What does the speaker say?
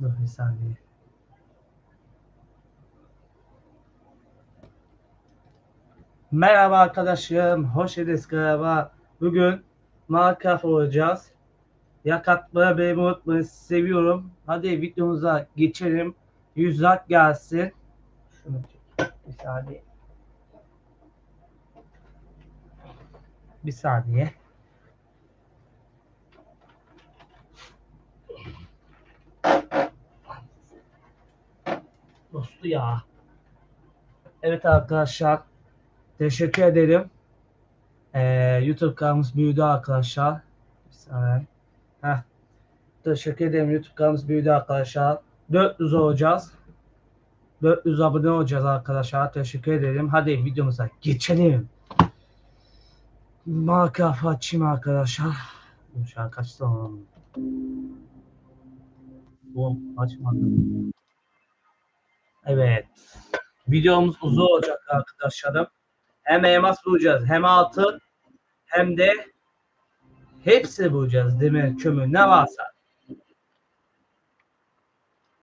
Dur bir saniye. Merhaba arkadaşlarım, hoş geldiniz kanalıma. Bugün Minecraft olacağız. Yakatmaya beni unutmayın, seviyorum. Hadi videomuza geçelim. 100 like gelsin. Şunu çek. Bir saniye. Bir saniye. Dostu ya. Evet arkadaşlar. Teşekkür ederim. Ee, YouTube kanalımız büyüdü arkadaşlar. Bir saniye. Teşekkür ederim. YouTube kanalımız büyüdü arkadaşlar. 400 olacağız. 400 abone olacağız arkadaşlar. Teşekkür ederim. Hadi videomuza geçelim. Minecraft açayım arkadaşlar. Şu an kaç zaman? Açmadım. Evet. Videomuz uzun olacak arkadaşlarım. Hem elmas bulacağız hem altın hem de hepsi bulacağız demir, kömür ne varsa.